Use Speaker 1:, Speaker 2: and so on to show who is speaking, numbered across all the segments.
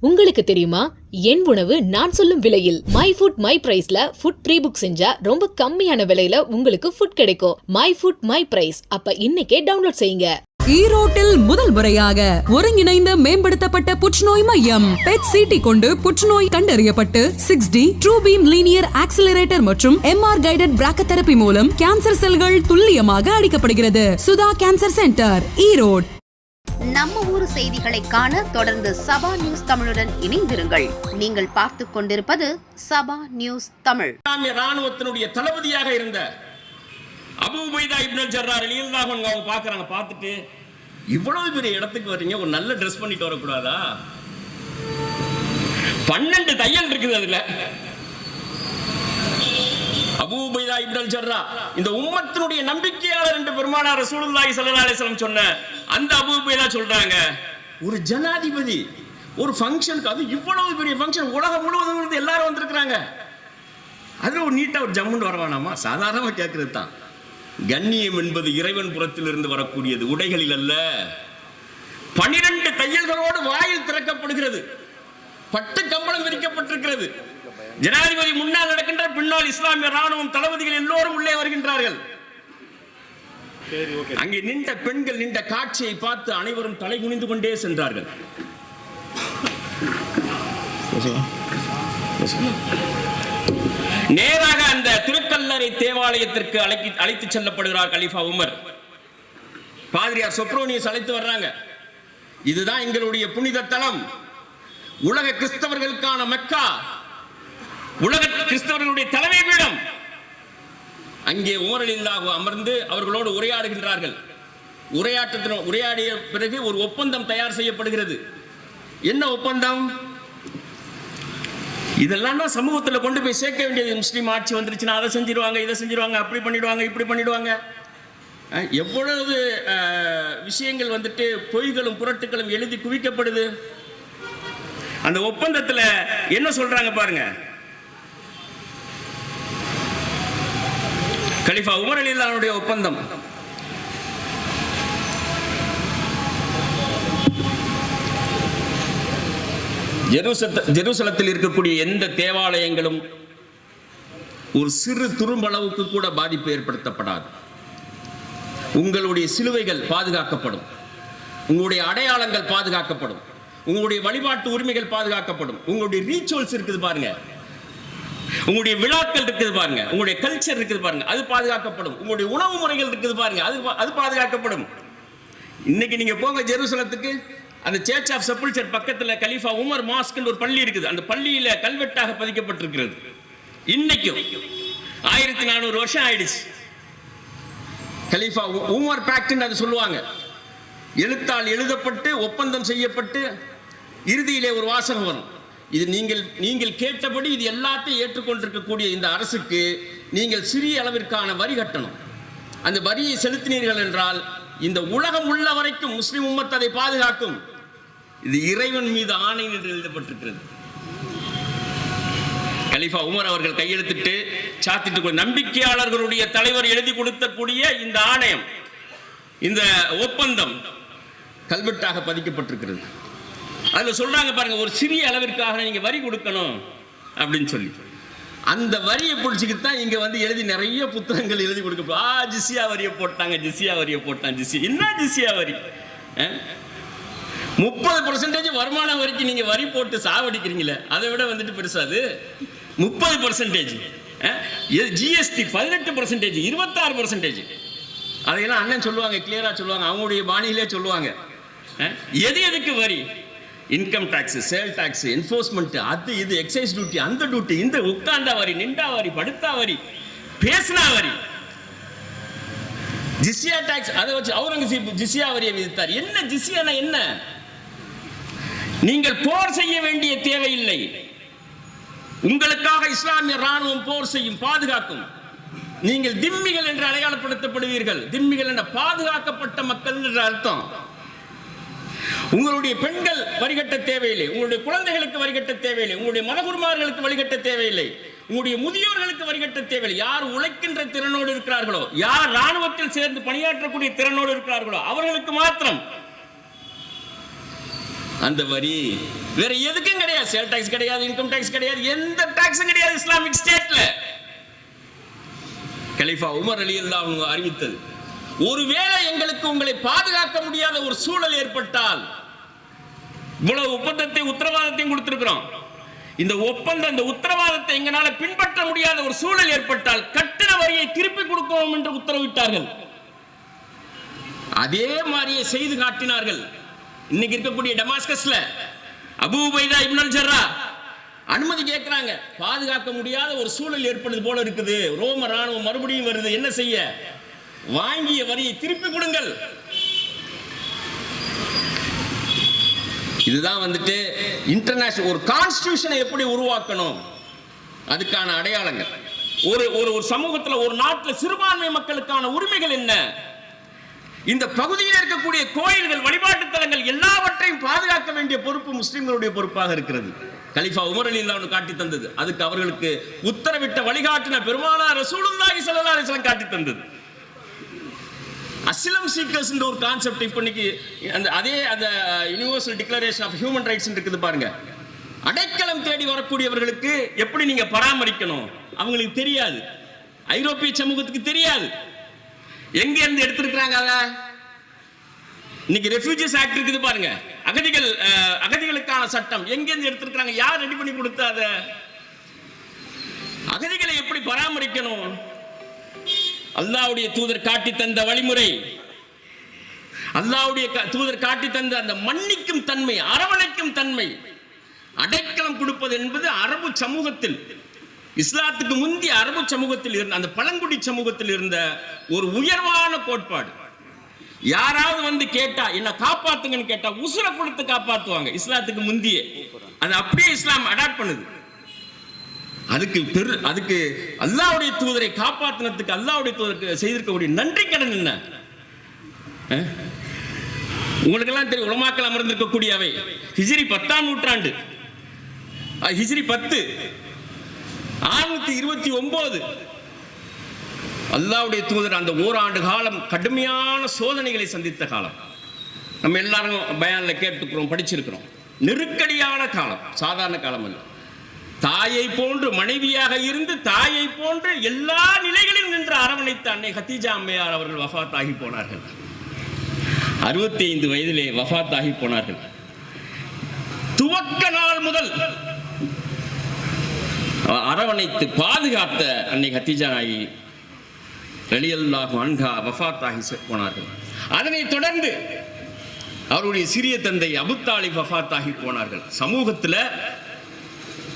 Speaker 1: உங்களுக்கு தெரியுமா? என் உணவு நான் சொல்லும் விலையில் மை ஃபுட் மை பிரைஸ்ல ஃபுட் ப்ரீ புக் செஞ்சா ரொம்ப கம்மியான விலையில உங்களுக்கு ஃபுட் கிடைக்கும். மை ஃபுட் மை பிரைஸ் அப்ப இன்னைக்கே டவுன்லோட் செய்யுங்க.
Speaker 2: ஈரோட்டில் முதல் முறையாக ஒருங்கிணைந்த மேம்படுத்தப்பட்ட புற்றுநோய் மையம் பெட் சிடி கொண்டு புற்றுநோய் கண்டறியப்பட்டு six D true beam linear accelerator மற்றும் எம்ஆர் கைடட் பிராக்கதெரபி மூலம் கேன்சர் செல்கள் துல்லியமாக அடிக்கப்படுகிறது. Sudha cancer centre Erode.
Speaker 3: நம்ம ஊர் செய்திகளை காண தொடர்ந்து சபா நியூஸ் தமிழுடன் இணைந்திருங்கள். நீங்கள் பார்த்து கொண்டிருப்பது சபா நியூஸ் தமிழ்.
Speaker 4: ராணுவத்தினுடைய தளபதியாக இருந்த அபு உபைதா இப்னு ஜர்ரார் ரலியல்லாஹு அவங்க பார்க்குறாங்க. பார்த்துட்டு இவ்வளவு பெரிய இடத்துக்கு வர்றீங்க ஒரு நல்ல ட்ரெஸ் பண்ணிட்டு வரக்கூடாதா? பன்னெண்டு தையல் இருக்குது அதுல. அபூபைதா இப்னல் ஜர்ரா. இந்த உம்மத்தினுடைய நம்பிக்கையாளர் என்று பெருமானார் ரசூலுல்லாஹி ஸல்லல்லாஹு அலைஹி வஸல்லம் சொன்ன அந்த அபூபைதா சொல்றாங்க. ஒரு ஜனாதிபதி ஒரு ஃபங்க்ஷனுக்கு அது இவ்வளவு பெரிய ஃபங்க்ஷன் உலகம் முழுவதும் இருந்து எல்லாரும் வந்திருக்கிறாங்க. அதுல ஒரு நீட்டா ஒரு ஜம்முன்னு வரவானாமா சாதாரணமா கேட்கறது தான். கண்ணியம் என்பது இறைவன் புறத்திலிருந்து வரக்கூடியது உடைகளில் அல்ல. பனிரெண்டு தையல்களோடு வாயில் திறக்கப்படுகிறது. பட்டு கம்பளம் விரிக்கப்பட்டிருக்கிறது. ஜனாதிபதி முன்னால் நடக்கின்ற பின்னால் இஸ்லாமிய ராணுவம் தளபதிகள் எல்லோரும் உள்ளே வருகின்றார்கள். அங்கே நின்ற பெண்கள் நின்ற காட்சியை பார்த்து அனைவரும் தலை குனிந்து கொண்டே சென்றார்கள். நேராக அந்த திருக்கல்லறை தேவாலயத்திற்கு அழைக்கி அழைத்து செல்லப்படுகிறார் கலிஃபா உமர். பாதிரியார் சொப்ரோனியஸ் அழைத்து வர்றாங்க. இதுதான் எங்களுடைய புனித தலம். உலக கிறிஸ்தவர்களுக்கான மெக்கா. உலக கிறிஸ்தவர்களுடைய தலைமை பீடம். அங்கே உமரலில்லாக அமர்ந்து அவர்களோடு உரையாடுகின்றார்கள். உரையாற்றத்தின் உரையாடிய பிறகு ஒரு ஒப்பந்தம் தயார் செய்யப்படுகிறது. என்ன ஒப்பந்தம்? இதெல்லாம் தான் சமூகத்தில் கொண்டு போய் சேர்க்க வேண்டியது. முஸ்லீம் ஆட்சி வந்துருச்சுன்னா அதை செஞ்சிருவாங்க இதை செஞ்சிருவாங்க அப்படி பண்ணிடுவாங்க இப்படி பண்ணிடுவாங்க. எவ்வளவு விஷயங்கள் வந்துட்டு பொய்களும் புரட்டுகளும் எழுதி குவிக்கப்படுது? அந்த ஒப்பந்தத்தில் என்ன சொல்றாங்க பாருங்க. கலிஃபா உமர் அலில்லானுடைய ஒப்பந்தம். ஜெருசலத்தில் இருக்கக்கூடிய எந்த தேவாலயங்களும் ஒரு சிறு துரும்பளவுக்கு கூட பாதிப்பு ஏற்படுத்தப்படாது. உங்களுடைய சிலுவைகள் பாதுகாக்கப்படும். உங்களுடைய அடையாளங்கள் பாதுகாக்கப்படும். உங்களுடைய வழிபாட்டு உரிமைகள் பாதுகாக்கப்படும். உங்களுடைய ரீச்சுவல்ஸ் இருக்குது பாருங்க. உங்களுடைய விழாக்கள் இருக்குது பாருங்க. உங்களுடைய கல்ச்சர் இருக்குது பாருங்க. அது பாதுகாக்கப்படும். உங்களுடைய உணவு முறைகள் இருக்குது பாருங்க. அது அது பாதுகாக்கப்படும். இன்னைக்கு நீங்க போங்க ஜெருசலத்துக்கு. அந்த சேர்ச் ஆஃப் செப்புல்சர் பக்கத்தில் கலீஃபா உமர் மாஸ்க்னு ஒரு பள்ளி இருக்குது. அந்த பள்ளியில கல்வெட்டாக பதிக்கப்பட்டிருக்கிறது. இன்னைக்கும் ஆயிரத்தி நானூறு வருஷம் ஆயிடுச்சு. கலீஃபா உமர் பேக்ட்னு அது சொல்லுவாங்க. எழுத்தால் எழுதப்பட்டு ஒப்பந்தம் செய்யப்பட்டு இறுதியிலே ஒரு வாசகம் வரும். இது நீங்கள் நீங்கள் கேட்டபடி இது எல்லாத்தையும் ஏற்றுக்கொண்டிருக்கக்கூடிய இந்த அரசுக்கு நீங்கள் சிறிய அளவிற்கான வரி கட்டணும். அந்த வரியை செலுத்தினீர்கள் என்றால் இந்த உலகம் உள்ள வரைக்கும் முஸ்லிம் உம்மத் அதை பாதுகாக்கும். இது இறைவன் மீது ஆணை என்று எழுதப்பட்டிருக்கிறது. கலிஃபா உமர் அவர்கள் கையெழுத்திட்டு சாத்திட்டு நம்பிக்கையாளர்களுடைய தலைவர் எழுதி கொடுத்தக்கூடிய இந்த ஆணையம் இந்த ஒப்பந்தம் கல்வெட்டாக பதிக்கப்பட்டிருக்கிறது. அதில் சொல்கிறாங்க பாருங்கள் ஒரு சிறிய அளவிற்காக நீங்கள் வரி கொடுக்கணும் அப்படின்னு சொல்லி. அந்த வரியை பிடிச்சிக்கிட்டு தான் இங்கே வந்து எழுதி நிறைய புத்தகங்கள் எழுதி கொடுக்க ஆ ஜிசியா வரியை போட்டாங்க ஜிசியா வரியை போட்டாங்க ஜிசி என்ன ஜிசியா வரி? முப்பது பர்சன்டேஜ் வருமானம் வரிக்கு நீங்க வரி போட்டு சாவடிக்கிறீங்களே அதை விட வந்துட்டு பெருசாது முப்பது பர்சன்டேஜ் ஜிஎஸ்டி பதினெட்டு பர்சன்டேஜ் இருபத்தாறு பர்சன்டேஜ் அதையெல்லாம் அண்ணன் சொல்லுவாங்க கிளியரா சொல்லுவாங்க அவங்களுடைய பாணியிலே சொல்லுவாங்க. எது எதுக்கு வரி? Income tax sale tax enforcement அது இது எக்ஸைஸ் டியூட்டி அந்த டியூட்டி இந்த உட்கார்ந்த வரி நின்றா வரி படுத்தா வரி பேசினா வரி ஜிசியா டாக்ஸ் அதை வச்சு அவுரங்கசீப் ஜிசியா வரியை விதித்தார். என்ன ஜிசியானா என்ன? நீங்கள் போர் செய்ய வேண்டிய தேவையில்லை. உங்களுக்காக இஸ்லாமிய ராணுவம் போர் செய்யும் பாதுகாக்கும். நீங்கள் திம்மிகள் என்று அடையாளப்படுத்தப்படுவீர்கள். திம்மிகள் என்ற பாதுகாக்கப்பட்ட மக்கள் என்ற அர்த்தம். உங்களுடைய பெண்கள் வரிகட்ட தேவையில்லை. உங்களுடைய குழந்தைகளுக்கு வரிகட்ட தேவையில்லை. உங்களுடைய மதகுருமார்களுக்கு வழிகட்ட தேவையில்லை. உங்களுடைய முதியோர்களுக்கு வரிகட்ட தேவையில்லை. யார் உழைக்கின்ற திறனோடு இருக்கிறார்களோ யார் ராணுவத்தில் சேர்ந்து பணியாற்றக்கூடிய திறனோடு இருக்கிறார்களோ அவர்களுக்கு மாத்திரம். அந்த வரி வேற எதுக்கும் கிடையாது. சேல் டாக்ஸ் கிடையாது இன்கம் டாக்ஸ் கிடையாது எந்த டாக்ஸும் கிடையாது இஸ்லாமிக் ஸ்டேட்ல கலிஃபா உமர் அலி அல்லாஹ் அறிவித்தது. ஒருவேளை எங்களுக்கு உங்களை பாதுகாக்க முடியாத ஒரு சூழல் ஏற்பட்டால் இவ்வளவு ஒப்பந்தத்தை உத்தரவாதத்தையும் கொடுத்திருக்கிறோம். இந்த ஒப்பந்தம் இந்த உத்தரவாதத்தை எங்களால பின்பற்ற முடியாத ஒரு சூழல் ஏற்பட்டால் கட்டண வரியை திருப்பி கொடுக்கவும் என்று உத்தரவிட்டார்கள். அதே மாதிரியே செய்து காட்டினார்கள். இன்னைக்கு இருக்கக்கூடிய டமாஸ்கஸ்ல அபூ உபைதா இப்னல் ஜர்ரா அனுமதி கேட்கிறாங்க. பாதுகாக்க முடியாத ஒரு சூழல் ஏற்படுது போல இருக்குது. ரோம ராணுவம் மறுபடியும் வருது. என்ன செய்ய? வாங்கிய வரியை திருப்பி கொடுங்கள். இதுதான் வந்துட்டு இன்டர்நேஷனல் ஒரு கான்ஸ்டியூஷனை எப்படி உருவாக்கணும்? அதுக்கான அடையாளங்கள். ஒரு ஒரு ஒரு சமூகத்தில் ஒரு நாட்டில் சிறுபான்மை மக்களுக்கான உரிமைகள் என்ன? இந்த பகுதியில் இருக்கக்கூடிய கோயில்கள் வழிபாட்டு தலங்கள் எல்லாவற்றையும் பாதுகாக்க வேண்டிய பொறுப்பு முஸ்லிம்களுடைய பொறுப்பாக இருக்கிறது. கலிஃபா உமர் அலி அல்லாஹ் காட்டி தந்தது. அதுக்கு அவர்களுக்கு உத்தரவிட்ட வழிகாட்டின பெருமானார் ரசூலுல்லாஹி ஸல்லல்லாஹு அலைஹி வஸல்லம் காட்டி தந்தது. அசிலம் சீக்கர்ஸ்ன்ற ஒரு கான்செப்ட் இப்போ இன்னைக்கு அந்த அதே அந்த universal declaration of human rights இருக்குது பாருங்க. அடைக்கலம் தேடி வரக்கூடியவர்களுக்கு எப்படி நீங்க பராமரிக்கணும்? அவங்களுக்கு தெரியாது. ஐரோப்பிய சமூகத்துக்கு தெரியாது. எங்க இருந்து எடுத்திருக்கிறாங்க அத? இன்னைக்கு ரெஃப்யூஜிஸ் ஆக்ட் இருக்குது பாருங்க. அகதிகள் uh, அகதிகளுக்கான சட்டம். எங்க இருந்து எடுத்திருக்கிறாங்க? யார் ரெடி பண்ணி கொடுத்தா அத? அகதிகளை எப்படி பராமரிக்கணும்? அல்லாவுடைய தூதர் காட்டி தந்த வழிமுறை. அல்லாவுடைய தூதர் காட்டி தந்த அந்த மன்னிக்கும் தன்மை அரவணைக்கும் தன்மை அடைக்கலம் கொடுப்பது என்பது அரபு சமூகத்தில் இஸ்லாத்துக்கு முந்தைய அரபு சமூகத்தில் இருந்த அந்த பழங்குடி சமூகத்தில் இருந்த ஒரு உயர்வான கோட்பாடு. யாராவது வந்து கேட்டா என்ன காப்பாத்துங்கன்னு கேட்டா உசுரை கொடுத்து காப்பாத்துவாங்க. இஸ்லாத்துக்கு முந்தியே. அது அப்படியே இஸ்லாம் அடாப்ட் பண்ணுது. அதுக்கு பெரு அதுக்கு அல்லாவுடைய தூதரை காப்பாத்தினதுக்கு அல்லாவுடைய தூதருக்கு செய்திருக்கக்கூடிய நன்றி கடன் என்ன? உங்களுக்கெல்லாம் தெரியும் உலமாக்கள் அமர்ந்திருக்கக்கூடிய அவை ஹிஜ்ரி பத்தாம் நூற்றாண்டு. அஹ், ஹிஜ்ரி பத்து. ஆறுநூத்தி இருபத்தி ஒன்பது அல்லாவுடைய தூதர் அந்த ஓராண்டு காலம் கடுமையான சோதனைகளை சந்தித்த காலம். நம்ம எல்லாரும் பயானில் கேட்டுக்கிறோம் படிச்சிருக்கிறோம். நெருக்கடியான காலம் சாதாரண காலம் அல்ல. தாயை போன்று மனைவியாக இருந்து தாயை போன்று எல்லா நிலைகளிலும் நின்று அரவணைத்த அன்னை ஹத்தீஜா அம்மையார் அவர்கள் வஃபாத் ஆகி போனார்கள். அறுபத்தி ஐந்து வயதிலே வஃபாத் ஆகி போனார்கள். துவக்க நாள் முதல் அரவணைத்து பாதுகாத்த அன்னை ஹத்தீஜா நாயி ரலியல்லாஹு அன்ஹா வஃபாத் ஆகி போனார்கள். அதனைத் தொடர்ந்து அவருடைய சிறிய தந்தை அபுத்தாலி வஃபாத் ஆகி போனார்கள். சமூகத்துல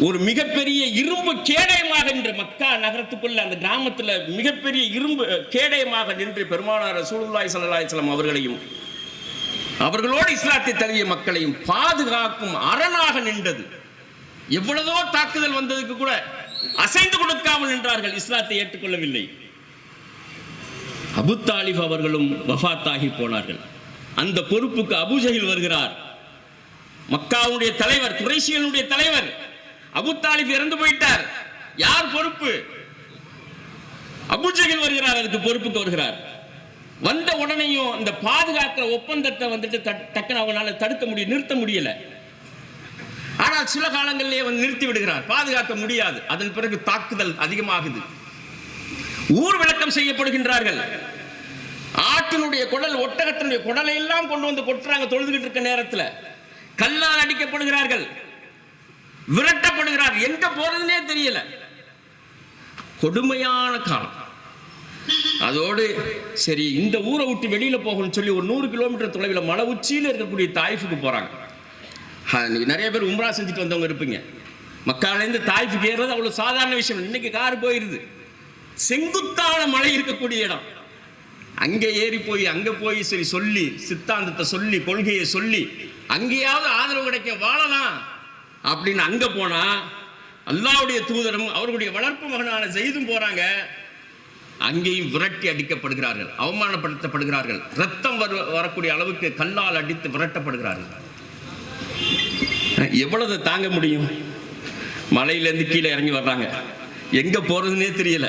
Speaker 4: ஒரு மிகப்பெரிய இரும்பு கேடயமாக நின்று மக்கா நகரத்துக்குள்ள அந்த கிராமத்துல மிகப்பெரிய இரும்பு கேடயமாக நின்று பெருமானார் ரசூலுல்லாஹி ஸல்லல்லாஹு சலம் அவர்களையும் அவர்களோடு இஸ்லாத்தை தழுவிய மக்களையும் பாதுகாக்கும் அரணாக நின்றது. எவ்வளவோ தாக்குதல் வந்ததுக்கு கூட அசைந்து கொடுக்காமல் நின்றார்கள் இஸ்லாத்தை ஏற்றுக்கொள்ளவில்லை. அபு தாலிப் அவர்களும் வஃத்தாகி போனார்கள். அந்த பொறுப்புக்கு அபுஜகில் வருகிறார். மக்காவுடைய தலைவர் குறைஷியனுடைய தலைவர் அபுத்தாலிப் இறந்து போயிட்டார். யார் பொறுப்பு? அபூஜஹில் வருகிறார் அதுக்கு பொறுப்புக்கு வருகிறார். வந்த உடனேயும் இந்த பாதுகாக்கிற ஒப்பந்தத்தை வந்துட்டு டக்குன்னு அவனால தடுக்க முடியும் நிறுத்த முடியல. ஆனால் சில காலங்களிலே வந்து நிறுத்தி விடுகிறார். பாதுகாக்க முடியாது. அதன் பிறகு தாக்குதல் அதிகமாகுது. ஊர் விளக்கம் செய்யப்படுகின்றார்கள். ஆட்டினுடைய குடல் ஒட்டகத்தினுடைய குடலை எல்லாம் கொண்டு வந்து கொட்டுறாங்க தொழுதுகிட்டு இருக்க நேரத்தில். கல்லால் அடிக்கப்படுகிறார்கள். விரட்டப்படுகிறார். எங்க போறதுனே தெரியல. கொடுமையான காலம். அதோடு சரி இந்த ஊரை விட்டு வெளியில போகணும்னு சொல்லி ஒரு நூறு கிலோமீட்டர் தொலைவில் மலை உச்சியில் இருக்கக்கூடிய தாய்ஃபுக்கு போறாங்க. நிறைய பேர் உம்ரா செஞ்சுட்டு வந்தவங்க இருப்பீங்க. மக்காலேருந்து தாய்ஃபுக்கு ஏறுறது அவ்வளவு சாதாரண விஷயம் இன்னைக்கு கார் போயிருது. செங்குத்தான மலை இருக்கக்கூடிய இடம். அங்கே ஏறி போய் அங்க போய் சரி சொல்லி சித்தாந்தத்தை சொல்லி கொள்கையை சொல்லி அங்கேயாவது ஆதரவு கிடைக்க வாழலாம். அப்படின்னு அங்கே போனால் அல்லாவுடைய தூதரும் அவர்களுடைய வளர்ப்பு மகனான செய்தும் போகிறாங்க அங்கேயும் விரட்டி அடிக்கப்படுகிறார்கள் அவமானப்படுத்தப்படுகிறார்கள். ரத்தம் வரு வரக்கூடிய அளவுக்கு கல்லால் அடித்து விரட்டப்படுகிறார்கள். எவ்வளவு தாங்க முடியும்? மலையிலேருந்து கீழே இறங்கி வர்றாங்க. எங்க போறதுன்னே தெரியல.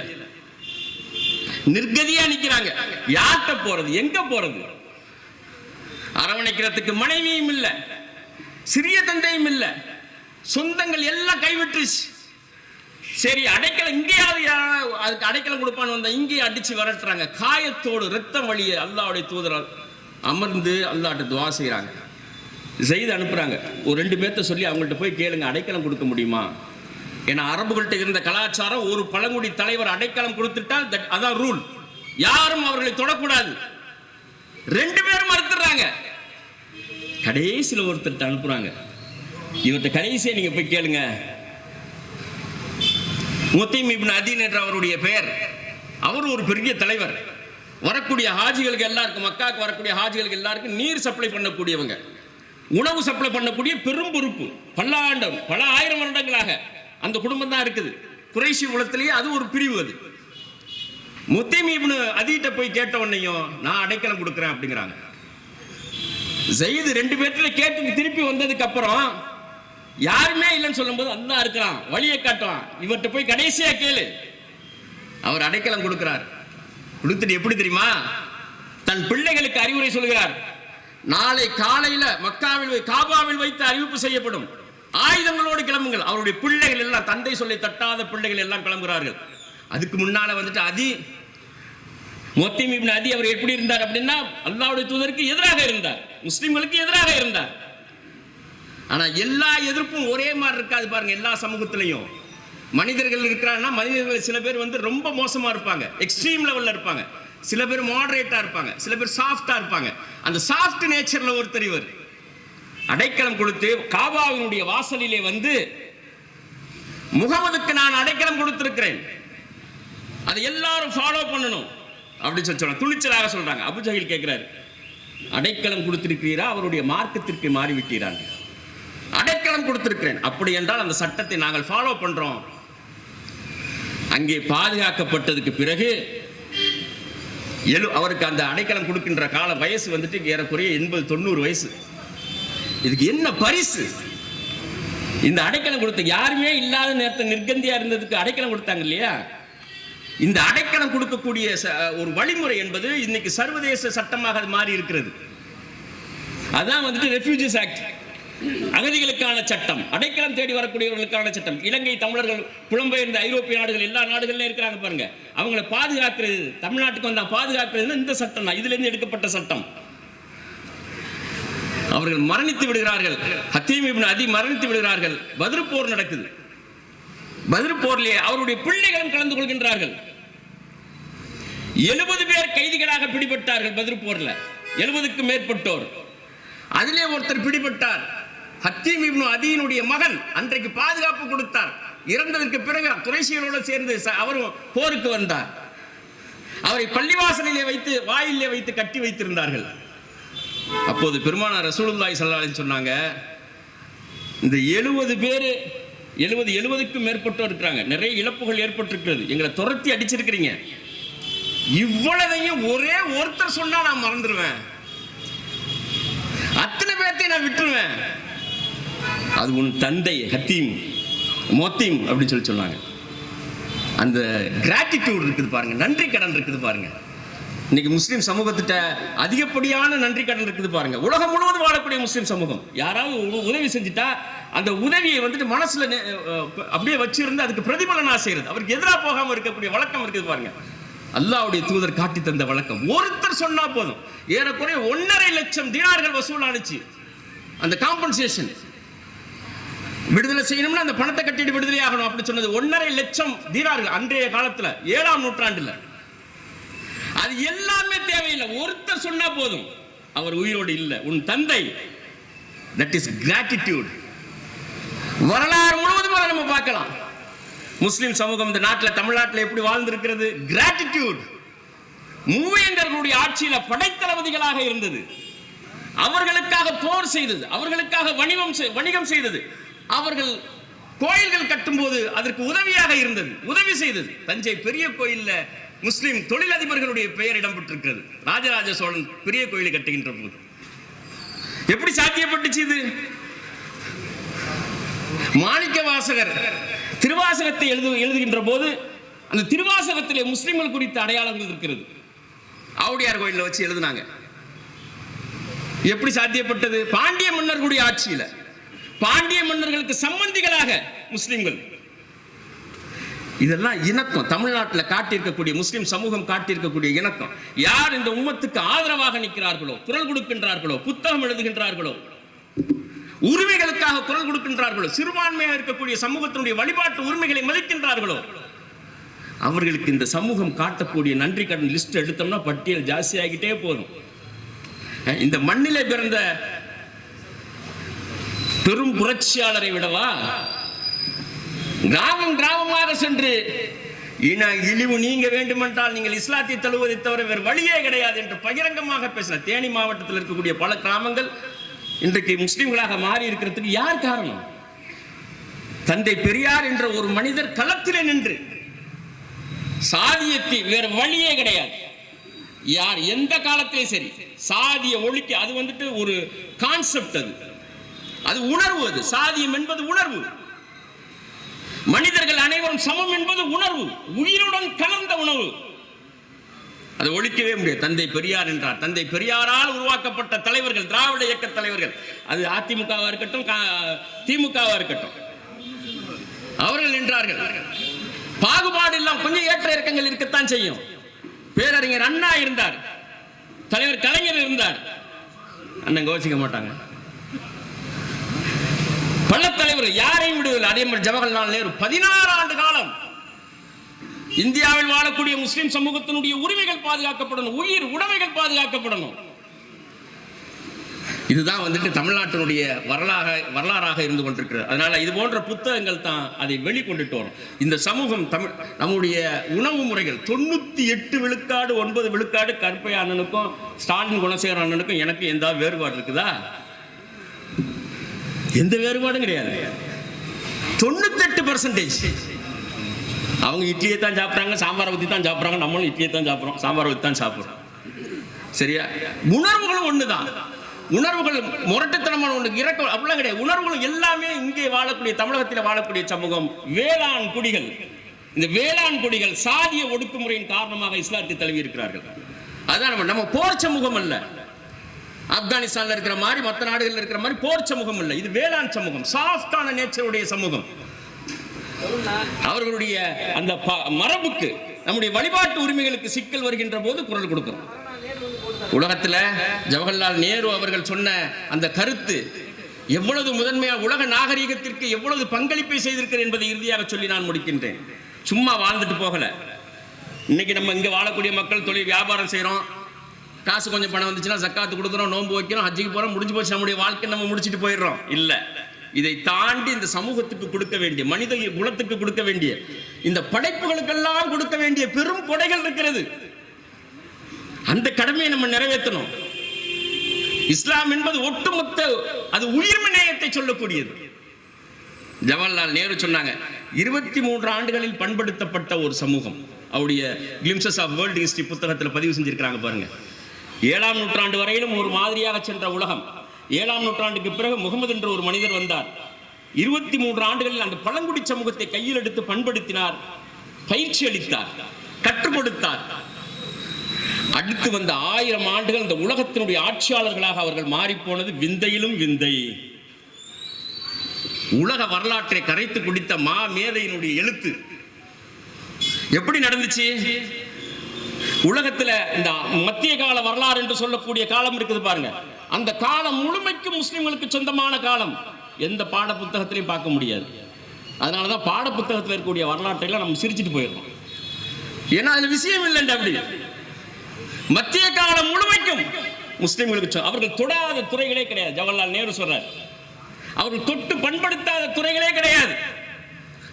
Speaker 4: நிர்கதியா நிக்கிறாங்க. யார்கிட்ட போறது? எங்க போறது? அரவணைக்கிறதுக்கு மனைவியும் இல்லை சிறிய தந்தையும் இல்லை. சொந்தங்கள் எல்லாம் கைவிட்டுருச்சு. சரி அடைக்கலம் இங்கேயாவது அதுக்கு அடைக்கலம் கொடுப்பான்னு வந்தா இங்கேயே அடிச்சு விரட்டுறாங்க. காயத்தோடு ரத்தம் வழியை அல்லாவுடைய தூதரால் அமர்ந்து அல்லாட்ட துவா செய்கிறாங்க செய்து அனுப்புறாங்க. ஒரு ரெண்டு பேர்த்த சொல்லி அவங்கள்ட்ட போய் கேளுங்க அடைக்கலம் கொடுக்க முடியுமா? ஏன்னா அரபுகள்கிட்ட இருந்த கலாச்சாரம் ஒரு பழங்குடி தலைவர் அடைக்கலம் கொடுத்துட்டால் தட் அதான் ரூல். யாரும் அவர்களை தொடக்கூடாது. ரெண்டு பேரும் மறுத்துறாங்க கடைசியில் ஒருத்தர்கிட்ட அனுப்புறாங்க. இவர்கிட்ட கடைசியா நீங்க போய் கேளுங்க. முத்தீம் இப்னு அதீன் என்ற அவருடைய பெயர். அவர் ஒரு பெரிய தலைவர். வரக்கூடிய ஹாஜிகளுக்கு எல்லாருக்கும் மக்காவுக்கு வரக்கூடிய ஹாஜிகளுக்கு எல்லாருக்கும் நீர் சப்ளை பண்ணக்கூடியவங்க. உணவு சப்ளை பண்ணக்கூடிய பெரும் பொறுப்பு. பல்லாண்டம் பல ஆயிரம் வருடங்களாக அந்த குடும்பம் தான் இருக்குது. குறைசி குலத்திலேயே அது ஒரு பிரிவு அது. முத்தீம் இப்னு அதீட்ட போய் கேட்ட உடனேயும் நான் அடைக்கலம் கொடுக்குறேன் அப்படிங்கிறாங்க. ஜெயிது ரெண்டு பேர்த்துல கேட்டு திருப்பி வந்ததுக்கு அப்புறம் யாருமே இல்லைன்னு சொல்லும்போது அல்லாஹ் இருக்கிறான் வழியை காட்டுவான். இவர்கிட்ட போய் கடைசியா கேளு. அவர் அடைக்கலம் கொடுக்கிறார். கொடுத்துட்டு எப்படி தெரியுமா? தன் பிள்ளைகளுக்கு அறிவுரை சொல்கிறார். நாளை காலையில மக்காவில் வை- காபாவில் வைத்து அறிவிப்பு செய்யப்படும். ஆயுதங்களோடு கிளம்புங்கள். அவருடைய பிள்ளைகள் எல்லாம் தந்தை சொல்லி தட்டாத பிள்ளைகள் எல்லாம் கிளம்புகிறார்கள். அதுக்கு முன்னால வந்துட்டு அதி மொத்தம் இப்னு அதி அவர் எப்படி இருந்தார் அப்படின்னா அல்லாவுடைய தூதருக்கு எதிராக இருந்தார். முஸ்லிம்களுக்கு எதிராக இருந்தார். ஆனால் எல்லா எதிர்ப்பும் ஒரே மாதிரி இருக்காது பாருங்க எல்லா சமூகத்திலையும். மனிதர்கள் இருக்கிறாங்கன்னா மனிதர்கள் சில பேர் வந்து ரொம்ப மோசமாக இருப்பாங்க. எக்ஸ்ட்ரீம் லெவலில் இருப்பாங்க. சில பேர் மாடரேட்டாக இருப்பாங்க. சில பேர் சாஃப்டாக இருப்பாங்க. அந்த சாஃப்ட் நேச்சரில் ஒருத்தர் இவர். அடைக்கலம் கொடுத்து காபாவினுடைய வாசலிலே வந்து முகமதுக்கு நான் அடைக்கலம் கொடுத்திருக்கிறேன். அதை எல்லாரும் ஃபாலோ பண்ணணும். அப்படின்னு சொல்லி சொல்றாங்க. துணிச்சலாக சொல்றாங்க. அபுஜகில் கேட்கிறாரு அடைக்கலம் கொடுத்திருக்கிறீரா? அவருடைய மார்க்கத்திற்கு மாறிவிட்டீரான். அதிகாரம் கொடுத்திருக்கிறேன். அப்படி என்றால் அந்த சட்டத்தை நாங்கள் ஃபாலோ பண்றோம். அங்கே பாதுகாக்கப்பட்டதுக்கு பிறகு எழு அவருக்கு அந்த அடைக்கலம் கொடுக்கின்ற கால வயசு வந்துட்டு ஏறக்குறைய எண்பது தொண்ணூறு வயசு. இதுக்கு என்ன பரிசு? இந்த அடைக்கலம் கொடுத்த யாருமே இல்லாத நேரத்தை நிர்கந்தியா இருந்ததுக்கு அடைக்கலம் கொடுத்தாங்க இல்லையா? இந்த அடைக்கலம் கொடுக்கக்கூடிய ச- ஒரு வழிமுறை என்பது இன்னைக்கு சர்வதேச சட்டமாக அது மாறி இருக்கிறது. அதான் வந்துட்டு ரெஃப்யூஜிஸ் ஆக்ட் அகதிகளுக்கான சட்டம் அடைக்கலம் தேடி வரக்கூடியவர்களுக்கான சட்டம். இலங்கை தமிழர்கள் புலம்பெயர்ந்த ஐரோப்பிய நாடுகள் எல்லா நாடுகளிலும் இருக்கிறாங்க பாருங்க. அவங்களை பாதுகாக்கிறது தமிழ்நாட்டுக்கு வந்தா பாதுகாக்கிறது இந்த சட்டம் தான். இதுல இருந்து எடுக்கப்பட்ட சட்டம். அவர்கள் மரணித்து விடுகிறார்கள். ஹத்தீம் அதி மரணித்து விடுகிறார்கள். பதிர்போர் நடக்குது. பதிர்போர்லேயே அவருடைய பிள்ளைகளும் கலந்து கொள்கின்றார்கள். எழுபது பேர் கைதிகளாக பிடிபட்டார்கள் பதிர்போர்ல எழுபதுக்கும் மேற்பட்டோர். அதிலே ஒருத்தர் பிடிபட்டார். ஹத்தீம் இப்னு அதியினுடைய மகன் அன்றைக்கு பாதுகாப்பு கொடுத்தார். இறந்ததற்கு பிறகு குறைசிகளோடு சேர்ந்து ச- அவரும் போருக்கு வந்தார். அவரை பள்ளிவாசலிலே வைத்து வாயிலே வைத்து கட்டி வைத்திருந்தார்கள். அப்போது பெருமானார் ரசூலுல்லாய் ஸல்லல்லாஹு சொன்னாங்க இந்த எழுபது பேர் எழுபது எழுபதுக்கும் மேற்பட்டோர் இருக்கிறாங்க. நிறைய இழப்புகள் ஏற்பட்டிருக்கிறது. எங்களை துரத்தி அடிச்சிருக்கிறீங்க. இவ்வளவையும் ஒரே ஒருத்தர் சொன்னா நான் மறந்துடுவேன் அத்தனை பேர்த்தையும் நான் விட்டுருவேன். அது உன் தந்தை ஹத்தீம் மொத்தீம் அப்படின்னு சொல்லி சொன்னாங்க. அந்த கிராட்டிடியூட் இருக்குது பாருங்க நன்றி கடன் இருக்குது பாருங்க. இன்னைக்கு முஸ்லீம் சமூகத்திட்ட அதிகப்படியான நன்றி கடன் இருக்குது பாருங்க. உலகம் முழுவதும் வாழக்கூடிய முஸ்லீம் சமூகம். யாராவது உதவி செஞ்சுட்டா அந்த உதவியை வந்துட்டு மனசுல நெ- அப்படியே வச்சிருந்து அதுக்கு பிரதிபலனா செய்யறது அவருக்கு எதிராக போகாம இருக்கக்கூடிய வழக்கம் இருக்குது பாருங்க. அல்லாஹ்வுடைய தூதர் காட்டி தந்த வழக்கம். ஒருத்தர் சொன்னா போதும். ஏறக்குறைய ஒன்றரை லட்சம் தினார்கள் வசூலானுச்சு. அந்த காம்பன்சேஷன் விடுதலை செய்யணும்னா அந்த பணத்தை கட்டிட்டு விடுதலை ஆகணும் அப்படி சொன்னது ஒன்றரை லட்சம் தீனார்கள் அன்றைய காலத்துல ஏழாம் நூற்றாண்டுல. அது எல்லாமே தேவையில்லை. ஒருத்தர் சொன்னா போதும். அவர் உயிரோடு இல்லை. உன் தந்தை தட் இஸ் கிராட்டிடியூட் வரலாறு முழுவதும் அதை நம்ம பார்க்கலாம். முஸ்லிம் சமூகம் இந்த நாட்டில் தமிழ்நாட்டில் எப்படி வாழ்ந்திருக்கிறது? கிராட்டிடியூட் மூவேந்தர்களுடைய ஆட்சியில படைத்தளபதிகளாக இருந்தது. அவர்களுக்காக போர் செய்தது. அவர்களுக்காக வணிகம் செய்- வணிகம் செய்தது. அவர்கள் கோயில்கள் கட்டும்போது அதற்கு உதவியாக இருந்தது. உதவி செய்தது. தஞ்சை பெரிய கோயில்ல முஸ்லிம் தொழிலதிபர்களுடைய பெயர் இடம்பெற்றிருக்கிறது. ராஜராஜ சோழன் பெரிய கோயிலை கட்டுகின்ற போது. எப்படி சாத்தியப்பட்டுச்சு இது? மாணிக்க வாசகர் திருவாசகத்தை எழுது எழுதுகின்ற போது அந்த திருவாசகத்திலே முஸ்லிம்கள் குறித்த அடையாளங்கள் இருக்கிறது. ஆவுடையார் கோயிலில் வச்சு எழுதுனாங்க. எப்படி சாத்தியப்பட்டது? பாண்டிய மன்னர்களுடைய ஆட்சியில. பாண்டிய மன்னர்களுக்கு சம்பந்திகளாக முஸ்லிம்கள். இதெல்லாம் இணக்கம். தமிழ்நாட்டில் காட்டியிருக்கக்கூடிய முஸ்லிம் சமூகம் காட்டியிருக்கக்கூடிய இணக்கம். யார் இந்த உம்மத்துக்கு ஆதரவாக நிற்கிறார்களோ குரல் கொடுக்கின்றார்களோ புத்தகம் எழுதுகின்றார்களோ உரிமைகளுக்காக குரல் கொடுக்கின்றார்களோ சிறுபான்மையாக இருக்கக்கூடிய சமூகத்தினுடைய வழிபாட்டு உரிமைகளை மதிக்கின்றார்களோ அவர்களுக்கு இந்த சமூகம் காட்டக்கூடிய நன்றி கடன் லிஸ்ட் எடுத்தோம்னா பட்டியல் ஜாஸ்தியாகிட்டே போதும். இந்த மண்ணிலே பிறந்த பெரும் புரட்சியாளரை விடவா? கிராமம் கிராமமாக சென்று இன இழிவு நீங்க வேண்டுமென்றால் நீங்கள் இஸ்லாத்தை தழுவதை தவிர வேறு வழியே கிடையாது என்று பகிரங்கமாக பேசின தேனி மாவட்டத்தில் இருக்கக்கூடிய பல கிராமங்கள் இன்றைக்கு முஸ்லிம்களாக மாறி இருக்கிறதுக்கு யார் காரணம்? தந்தை பெரியார் என்ற ஒரு மனிதர் களத்திலே நின்று சாதியத்தை வேறு வழியே கிடையாது. யார் எந்த காலத்திலே சரி சாதிய ஒழிக்க அது வந்துட்டு ஒரு கான்செப்ட் அது. அது உணர்வு அது. சாதியம் என்பது உணர்வு. மனிதர்கள் அனைவரும் சமம் என்பது உணர்வு. உயிருடன் கலந்த உணர்வு அதை ஒழிக்கவே முடியாது. தந்தை பெரியார் என்றார். தந்தை பெரியாரால் உருவாக்கப்பட்ட தலைவர்கள் திராவிட இயக்க தலைவர்கள். அது அதிமுகவா இருக்கட்டும் கா- திமுகவா இருக்கட்டும். அவர்கள் என்றார்கள் பாகுபாடு எல்லாம் கொஞ்சம் ஏற்ற இறக்கங்கள் இருக்கத்தான் செய்யும். பேரறிஞர் அண்ணா இருந்தார். தலைவர் கலைஞர் இருந்தார். அண்ணன் கோச்சிக்க மாட்டாங்க. பல யாரையும் விடுவதில்லை. அதே மாதிரி ஜவஹர்லால் நேரு பதினாறு ஆண்டு காலம் இந்தியாவில் வாழக்கூடிய முஸ்லிம் சமூகத்தினுடைய உரிமைகள் பாதுகாக்கப்படணும். உயிர் உடைமைகள் பாதுகாக்கப்படணும். இதுதான் வந்துட்டு தமிழ்நாட்டினுடைய வரலாக வரலாறாக இருந்து கொண்டிருக்கிறது. அதனால இது போன்ற புத்தகங்கள் தான் அதை வெளிக்கொண்டுட்டு வரும். இந்த சமூகம் தமிழ் நம்முடைய உணவு முறைகள் தொண்ணூத்தி எட்டு விழுக்காடு ஒன்பது விழுக்காடு கருப்பை அண்ணனுக்கும் ஸ்டாலின் குணசேகர் அண்ணனுக்கும் எனக்கு எந்த வேறுபாடு இருக்குதா? எந்த வேறுபாடும் கிடையாது. தொண்ணூத்தெட்டு பர்சன்டேஜ் அவங்க இட்லியை தான் சாப்பிட்றாங்க சாம்பாரை ஊற்றி தான் சாப்பிட்றாங்க நம்மளும் இட்லியை தான் சாப்பிட்றோம் சாம்பாரை ஊற்றி தான் சாப்பிட்றோம். சரியா? உணர்வுகளும் ஒன்று தான் உணர்வுகள் முரட்டுத்தனமான ஒன்று இறக்க அப்படிலாம் கிடையாது. உணர்வுகள் எல்லாமே இங்கே வாழக்கூடிய தமிழகத்தில் வாழக்கூடிய சமூகம். வேளாண் குடிகள். இந்த வேளாண் குடிகள் சாதிய ஒடுக்குமுறையின் காரணமாக இஸ்லாத்தை தழுவி இருக்கிறார்கள். அதான் நம்ம நம்ம போர் சமூகம் அல்ல. ஆப்கானிஸ்தான்ல இருக்கிற மாதிரி மற்ற நாடுகளில் இருக்கிற மாதிரி போர் சமூகம் இல்லை. இது வேளாண் சமூகம். சாஃப்டான நேச்சருடைய சமூகம். அவர்களுடைய அந்த ப- மரபுக்கு நம்முடைய வழிபாட்டு உரிமைகளுக்கு சிக்கல் வருகின்ற போது குரல் கொடுக்கிறோம் உலகத்தில் ஜவஹர்லால் நேரு அவர்கள் சொன்ன அந்த கருத்து எவ்வளவு முதன்மையாக உலக நாகரீகத்திற்கு எவ்வளவு பங்களிப்பை செய்திருக்கிறது என்பதை இறுதியாக சொல்லி நான் முடிக்கின்றேன். சும்மா வாழ்ந்துட்டு போகல. இன்னைக்கு நம்ம இங்கே வாழக்கூடிய மக்கள் தொழில் வியாபாரம் செய்கிறோம் காசு கொஞ்சம் பணம் வந்துச்சுன்னா ஜக்காத்து கொடுக்குறோம் நோன்பு வைக்கிறோம் ஹஜ்ஜிக்கு போறோம் முடிஞ்சு போச்சு நம்முடைய வாழ்க்கை நம்ம முடிச்சிட்டு போயிடுறோம். இல்ல. இதை தாண்டி இந்த சமூகத்துக்கு கொடுக்க வேண்டிய மனித குலத்துக்கு கொடுக்க வேண்டிய இந்த படைப்புகளுக்கெல்லாம் கொடுக்க வேண்டிய பெரும் கொடைகள் இருக்கிறது. அந்த கடமையை நம்ம நிறைவேற்றணும். இஸ்லாம் என்பது ஒட்டுமொத்த அது உயிர்மை நேயத்தை சொல்லக்கூடியது. ஜவஹர்லால் நேரு சொன்னாங்க இருபத்தி மூன்று ஆண்டுகளில் பண்படுத்தப்பட்ட ஒரு சமூகம். அவருடைய கிளிம்சஸ் ஆஃப் வேர்ல்டு ஹிஸ்டரி புத்தகத்தில் பதிவு செஞ்சிருக்கிறாங்க பாருங்க. ஏழாம் நூற்றாண்டு வரையிலும் ஒரு மாதிரியாக சென்ற உலகம். ஏழாம் நூற்றாண்டுக்கு பிறகு முகமது என்ற ஒரு மனிதர் வந்தார். இருபத்தி மூன்று ஆண்டுகளில் அந்த பழங்குடி சமூகத்தை கையில் எடுத்து பண்படுத்தினார். பயிற்சி அளித்தார். கற்றுக் கொடுத்தார். அடுத்து வந்த ஆயிரம் ஆண்டுகள் இந்த உலகத்தினுடைய ஆட்சியாளர்களாக அவர்கள் மாறிப்போனது விந்தையிலும் விந்தை. உலக வரலாற்றை கரைத்து குடித்த மா மேதையினுடைய எழுத்து. எப்படி நடந்துச்சு? உலகத்துல இந்த மத்திய கால வரலாறு என்று சொல்லக்கூடிய காலம் இருக்குது பாருங்க. அந்த காலம் முழுமைக்கும் முஸ்லிம்களுக்கு சொந்தமான காலம். எந்த பாட புத்தகத்திலையும் பார்க்க முடியாது. அதனால தான் பாட புத்தகத்தில் இருக்கக்கூடிய வரலாற்றையெல்லாம் நம்ம சிரிச்சுட்டு போயிடுறோம். ஏன்னா அதில் விஷயம் இல்லைண்ட அப்படி. மத்திய காலம் முழுமைக்கும் முஸ்லிம்களுக்கு சொ- அவர்கள் தொடாத துறைகளே கிடையாது. ஜவஹர்லால் நேரு சொல்றார். அவர்கள் தொட்டு பண்படுத்தாத துறைகளே கிடையாது.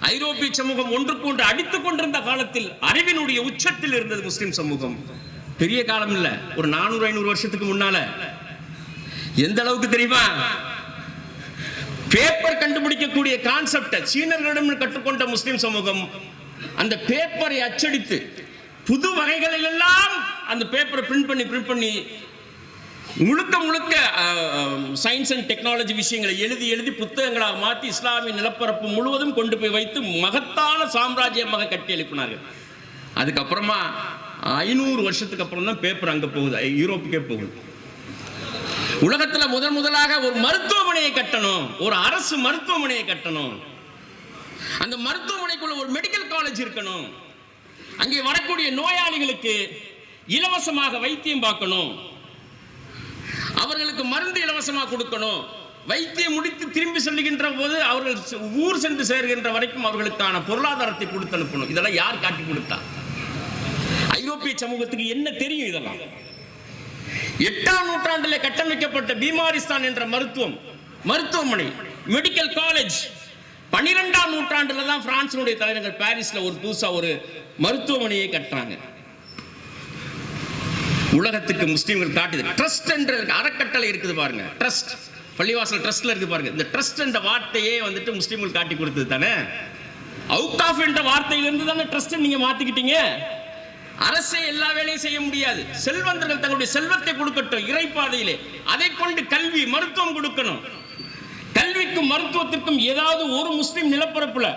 Speaker 4: ஐரோப்பிய சமூகம் ஒன்று ஒன்று அடித்துக் கொண்டிருந்த காலத்தில் அறிவினுடைய உச்சத்தில் இருந்தது முஸ்லிம் சமூகம். பெரிய காலம் இல்ல. ஒரு நானூறு ஐநூறு வருஷத்துக்கு முன்னால. எந்த அளவுக்கு தெரியுமா? பேப்பர் கண்டுபிடிக்கக்கூடிய கான்செப்டை சீனர்களிடம் கற்றுக்கொண்ட முஸ்லிம் சமூகம். அந்த பேப்பரை அச்சடித்து புது வகைகளில் எல்லாம் அந்த பேப்பரை பிரிண்ட் பண்ணி பிரிண்ட் பண்ணி முழுக்க முழுக்க சயின்ஸ் அண்ட் டெக்னாலஜி விஷயங்களை எழுதி எழுதி புத்தகங்களாக மாற்றி இஸ்லாமிய நிலப்பரப்பு முழுவதும் கொண்டு போய் வைத்து மகத்தான சாம்ராஜ்யமாக கட்டி எழுப்பினார்கள். அதுக்கப்புறமா ஐநூறு வருஷத்துக்கு அப்புறம் தான் பேப்பர் அங்கே போகுது ஐ- யூரோப்புக்கே போகுது. உலகத்தில் முதன் முதலாக ஒரு மருத்துவமனையை கட்டணும் ஒரு அரசு மருத்துவமனையை கட்டணும். அந்த மருத்துவமனைக்குள்ள ஒரு மெடிக்கல் காலேஜ் இருக்கணும். அங்கே வரக்கூடிய நோயாளிகளுக்கு இலவசமாக வைத்தியம் பார்க்கணும். அவர்களுக்கு மருந்து இலவசமாக கொடுக்கணும். வைத்தியம் முடித்து திரும்பி செல்லுகின்ற போது அவர்கள் ஊர் சென்று சேர்கின்ற வரைக்கும் அவர்களுக்கான பொருளாதாரத்தை கொடுத்து அனுப்பணும். இதெல்லாம் யார் காட்டி கொடுத்தா? ஐரோப்பிய சமூகத்துக்கு என்ன தெரியும் இதெல்லாம்? எட்டாம் நூற்றாண்டில் கட்டமைக்கப்பட்ட பீமாரிஸ்தான் என்ற மருத்துவம் மருத்துவமனை மெடிக்கல் காலேஜ் பன்னிரெண்டாம் நூற்றாண்டுல தான் பிரான்சினுடைய தலைநகர் பாரிஸ்ல ஒரு புதுசா ஒரு மருத்துவமனையை கட்டுறாங்க. உலகத்துக்கு முஸ்லீம்கள் காட்டுது. ட்ரஸ்ட் என்ற அறக்கட்டளை இருக்குது பாருங்க. ட்ரஸ்ட் பள்ளிவாசல் ட்ரஸ்ட்ல இருக்கு பாருங்க. இந்த ட்ரஸ்ட் என்ற வார்த்தையே வந்துட்டு முஸ்லீம்கள் காட்டி கொடுத்தது தானே? அவுட் ஆஃப் என்ற வார்த்தையிலிருந்து தானே ட்ரஸ்ட் நீங்க மாத்திக்கிட்டீங்க? அரசே எல்லா வேலையும் செய்ய முடியாது. செல்வந்தர்கள் தங்களுடைய செல்வத்தை கொடுக்கட்டும் இறைப்பாதையிலே. அதை கொண்டு கல்வி மருத்துவம் கொடுக்கணும். கல்விக்கும் மருத்துவத்திற்கும் ஏதாவது ஒரு முஸ்லீம் நிலப்பரப்புல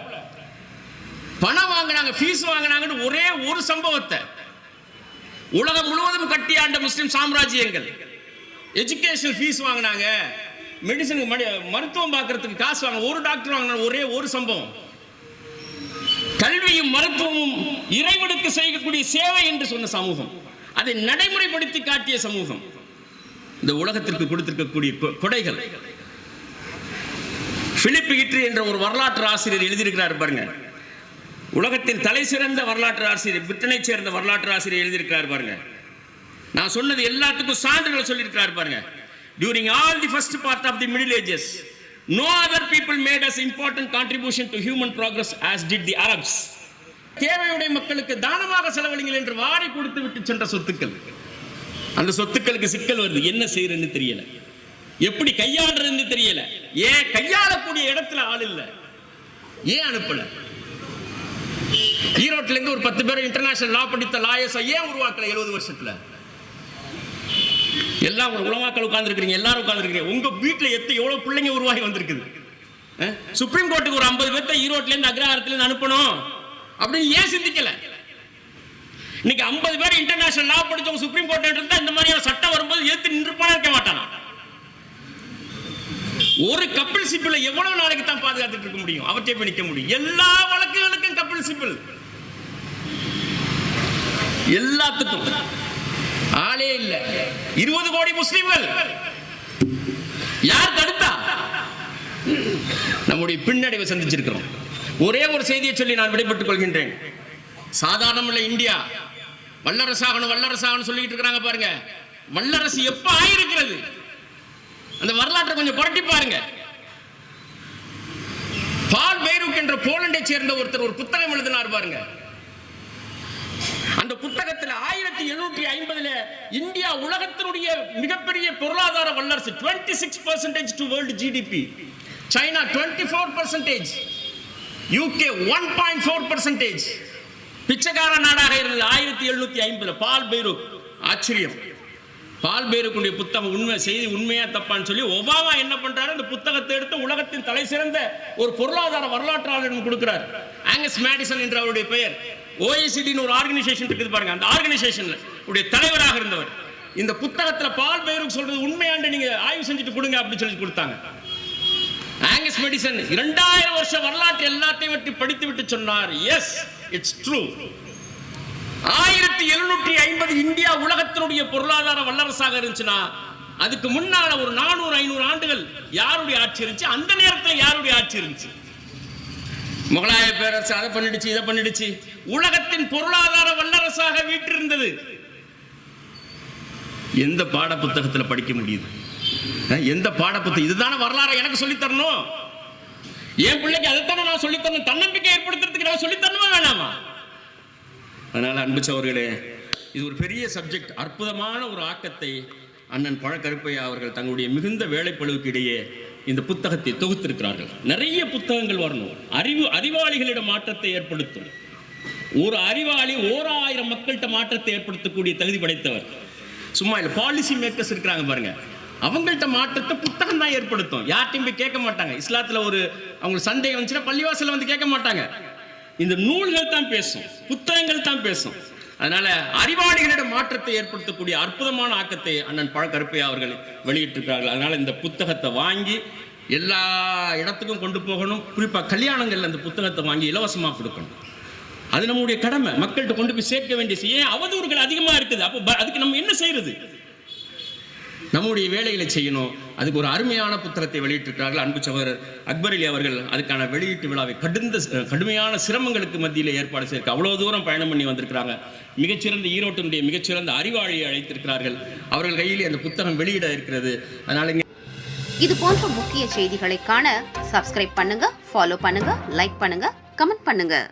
Speaker 4: பணம் வாங்கினாங்க ஃபீஸ் வாங்கினாங்கன்னு ஒரே ஒரு சம்பவத்தை. உலகம் முழுவதும் கட்டி ஆண்ட முஸ்லிம் சாம்ராஜ்யங்கள். எஜுகேஷன் ஃபீஸ் வாங்கினாங்க. மெடிசனுக்கு மடி மருத்துவம் பார்க்கறதுக்கு காசு வாங்க ஒரு டாக்டர் வாங்கின ஒரே ஒரு சம்பவம். கல்வியும் மருத்துவமும் இறைவனுக்கு செய்யக்கூடிய சேவை என்று சொன்ன சமூகம். அதை நடைமுறைப்படுத்தி காட்டிய சமூகம். இந்த உலகத்திற்கு கொடுத்திருக்கக்கூடிய கொடைகள். பிலிப் ஹிட்ரி என்ற ஒரு வரலாற்று ஆசிரியர் எழுதியிருக்கிறார் பாருங்க. உலகத்தில் தலை சிறந்த வரலாற்று ஆசிரியர் பிரிட்டனை சேர்ந்த வரலாற்று ஆசிரியர் எழுதியிருக்கிறார் பாருங்க. நான் சொன்னது எல்லாத்துக்கும் சான்றுகளை சொல்லியிருக்கிறார் பாருங்க. During all the first part of the middle ages no other people made as important contribution to human progress as did the Arabs தேவையுடைய மக்களுக்கு தானமாக செலவழிங்கள் என்று வாரி கொடுத்து விட்டு சென்ற சொத்துக்கள். அந்த சொத்துக்களுக்கு சிக்கல் வருது. என்ன செய்யறதுன்னு தெரியல. எப்படி கையாளுறதுன்னு தெரியல. ஏன் கையாளக்கூடிய இடத்துல ஆள் இல்லை. ஏன் அனுப்பலை? ஈரோட்ல இருந்து ஒரு பத்து பேர் இன்டர்நேஷனல் லா படித்த லாயர்ஸ் ஏன் உருவாக்கல எழுபது வருஷத்துல? எல்லாம் உங்க உலமாக்கள் உட்கார்ந்துருக்கீங்க எல்லாரும் உட்கார்ந்துருக்கீங்க உங்க வீட்டுல எத்த எவ்வளவு பிள்ளைங்க உருவாகி வந்திருக்குது? சுப்ரீம் கோர்ட்டுக்கு ஒரு ஐம்பது பேர்த்த ஈரோட்ல இருந்து அக்ரஹாரத்துல இருந்து அனுப்பணும். அப்படின்னு ஏன் சிந்திக்கல? இன்னைக்கு ஐம்பது பேர் இன்டர்நேஷனல் லா படிச்சவங்க சுப்ரீம் கோர்ட் இருந்தா இந்த மாதிரியான சட்டம் வரும்போது எதிர்த்து நின்றுப்பானே இருக்க மாட்டானா? ஒரு கப்பல் சிப்பிள் எவ்வளவு நாளைக்கு தான் பாதுகாத்துட்டு இருக்க முடியும்? அவற்றை போய் நிற்க முடியும். எல்லா வழக்குகளுக்கும் கப்பல் சிப்பிள் எல்லாத்துக்கும். ஆளே இல்ல. இருபது கோடி முஸ்லிம்கள். யார் தடுத்தா? நம்முடைய பின்னடைவை சந்திச்சிருக்கிறோம். ஒரே ஒரு செய்தியை சொல்லி நான் விடைபெற்றுக் கொள்கின்றேன். சாதாரணம் இல்லை இந்தியா. வல்லரசாகணும் வல்லரசாகணும் சொல்லிட்டு இருக்கிறாங்க பாருங்க. வல்லரசு எப்ப ஆயிருக்கிறது? அந்த வரலாற்றை கொஞ்சம் புரட்டி பாருங்க. பால் பெய்ரூக் என்ற போலண்டை சேர்ந்த ஒருத்தர் ஒரு புத்தகம் எழுதினார் பாருங்க. அந்த புத்தகத்தில் ஆயிரத்தி எழுநூற்றி ஐம்பதுல இந்தியா உலகத்தினுடைய மிகப்பெரிய பொருளாதார வல்லரசு 26% six percentage to world GDP China twenty four percentage UK one point four percentage பிச்சைக்கார நாடாக இருந்தது ஆயிரத்தி எழுநூத்தி ஐம்பதுல பால் பெய்ரூக் ஆச்சரியம். பால் பேருக்குடைய புத்தகம் உண்மை செய்தி உண்மையா தப்பான்னு சொல்லி ஒபாமா என்ன பண்றாரு? அந்த புத்தகத்தை எடுத்து உலகத்தின் தலை சிறந்த ஒரு பொருளாதார வரலாற்றாளர் கொடுக்கிறார். ஆங்கஸ் மேடிசன் என்ற அவருடைய பெயர். ஓஎசிடின்னு ஒரு ஆர்கனைசேஷன் இருக்குது பாருங்க. அந்த ஆர்கனைசேஷன்ல உடைய தலைவராக இருந்தவர். இந்த புத்தகத்துல பால் பேருக்கு சொல்றது உண்மையாண்டு நீங்க ஆய்வு செஞ்சுட்டு கொடுங்க அப்படின்னு சொல்லி கொடுத்தாங்க. ஆங்கஸ் மெடிசன் இரண்டாயிரம் வருஷ வரலாற்று எல்லாத்தையும் பற்றி படித்து விட்டு சொன்னார். எஸ் இட்ஸ் ட்ரூ ஆயிரத்தி எழுநூற்றி ஐம்பது இந்தியா உலகத்தினுடைய பொருளாதார வல்லரசாக இருந்துச்சுன்னா அதுக்கு முன்னால ஒரு நானூறு ஐநூறு ஆண்டுகள் யாருடைய ஆட்சி இருந்துச்சு? அந்த நேரத்தில் யாருடைய ஆட்சி இருந்துச்சு? முகலாய பேரரசு அதை பண்ணிடுச்சு இதை பண்ணிடுச்சு. உலகத்தின் பொருளாதார வல்லரசாக வீற்றிருந்தது. எந்த பாட புத்தகத்துல படிக்க முடியுது? எந்த பாடப்புத்தகம் புத்தகம் வரலாறு எனக்கு சொல்லித் தரணும் என் பிள்ளைக்கு அதைத்தானே நான் சொல்லித் தரணும் தன்னம்பிக்கை ஏற்படுத்துறதுக்கு நான் சொல்லித்தரணுமா வேணாமா? அதனால் அன்பு சவர்களே இது ஒரு பெரிய சப்ஜெக்ட் அற்புதமான ஒரு ஆக்கத்தை அண்ணன் பழக்கருப்பையா அவர்கள் தங்களுடைய மிகுந்த வேலைப்பழுவுக்கு இடையே இந்த புத்தகத்தை தொகுத்திருக்கிறார்கள். நிறைய புத்தகங்கள் வரணும். அறிவு அறிவாளிகளிடம் மாற்றத்தை ஏற்படுத்தும். ஒரு அறிவாளி ஓர் ஆயிரம் மக்கள்கிட்ட மாற்றத்தை ஏற்படுத்தக்கூடிய தகுதி படைத்தவர். சும்மா இல்லை பாலிசி மேக்கர்ஸ் இருக்கிறாங்க பாருங்க. அவங்கள்ட்ட மாற்றத்தை புத்தகம் தான் ஏற்படுத்தும். யார்ட்டையும் போய் கேட்க மாட்டாங்க. இஸ்லாத்துல ஒரு அவங்களுக்கு சந்தேகம் வந்துச்சுன்னா பள்ளிவாசல்ல வந்து கேட்க மாட்டாங்க. இந்த நூல்கள் தான் பேசும் புத்தகங்கள் தான் பேசும். அதனால அறிவாளிகளிடம் மாற்றத்தை ஏற்படுத்தக்கூடிய அற்புதமான ஆக்கத்தை அண்ணன் பழக்கருப்பையா அவர்கள் வெளியிட்டிருக்கிறார்கள். அதனால இந்த புத்தகத்தை வாங்கி எல்லா இடத்துக்கும் கொண்டு போகணும். குறிப்பாக கல்யாணங்களில் அந்த புத்தகத்தை வாங்கி இலவசமாக கொடுக்கணும். அது நம்முடைய கடமை. மக்கள்கிட்ட கொண்டு போய் சேர்க்க வேண்டிய ஏன் அவதூறுகள் அதிகமாக இருக்குது. அப்போ அதுக்கு நம்ம என்ன செய்யறது நம்முடைய வேலைகளை செய்யணும். அதுக்கு ஒரு அருமையான புத்தகத்தை வெளியிட்டிருக்கிறார்கள் அன்பு சகோதரர் அக்பர் அலி அவர்கள். அதுக்கான வெளியீட்டு விழாவை கடுந்த கடுமையான சிரமங்களுக்கு மத்தியில் ஏற்பாடு செய்ய அவ்வளோ தூரம் பயணம் பண்ணி வந்திருக்கிறாங்க. மிகச்சிறந்த ஈரோட்டினுடைய மிகச்சிறந்த அறிவாளியை அழைத்திருக்கிறார்கள். அவர்கள் கையில் அந்த புத்தகம் வெளியிட இருக்கிறது. அதனால
Speaker 3: இது போன்ற முக்கிய செய்திகளை காண சப்ஸ்கிரைப் பண்ணுங்க ஃபாலோ பண்ணுங்க லைக் பண்ணுங்க கமெண்ட் பண்ணுங்க.